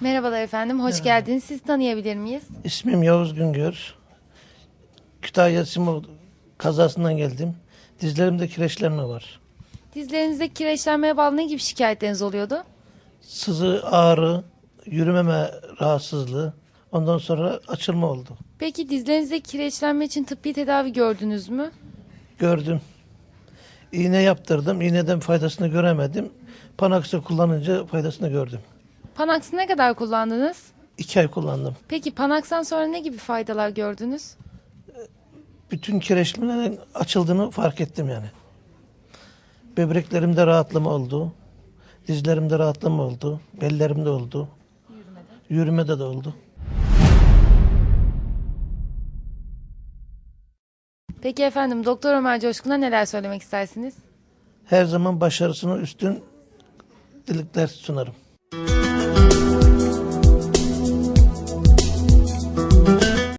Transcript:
Merhabalar efendim, hoş Merhaba. geldiniz. Siz tanıyabilir miyiz? İsmim Yavuz Güngör. Kütahya Simov kazasından geldim. Dizlerimde kireçlenme var. Dizlerinizde kireçlenmeye bağlı ne gibi şikayetleriniz oluyordu? Sızı, ağrı, yürümeme rahatsızlığı, ondan sonra açılma oldu. Peki dizlerinizde kireçlenme için tıbbi tedavi gördünüz mü? Gördüm. İğne yaptırdım. İğneden faydasını göremedim. Panaksı kullanınca faydasını gördüm. Panax'ı ne kadar kullandınız? İki ay kullandım. Peki Panax'tan sonra ne gibi faydalar gördünüz? Bütün kireçlenmelerin açıldığını fark ettim yani. Böbreklerimde rahatlama oldu. Dizlerimde rahatlama oldu. Bellerimde oldu. Yürümede de oldu. Peki efendim Doktor Ömer Coşkun'a neler söylemek istersiniz? Her zaman başarısına üstün dilekler sunarım.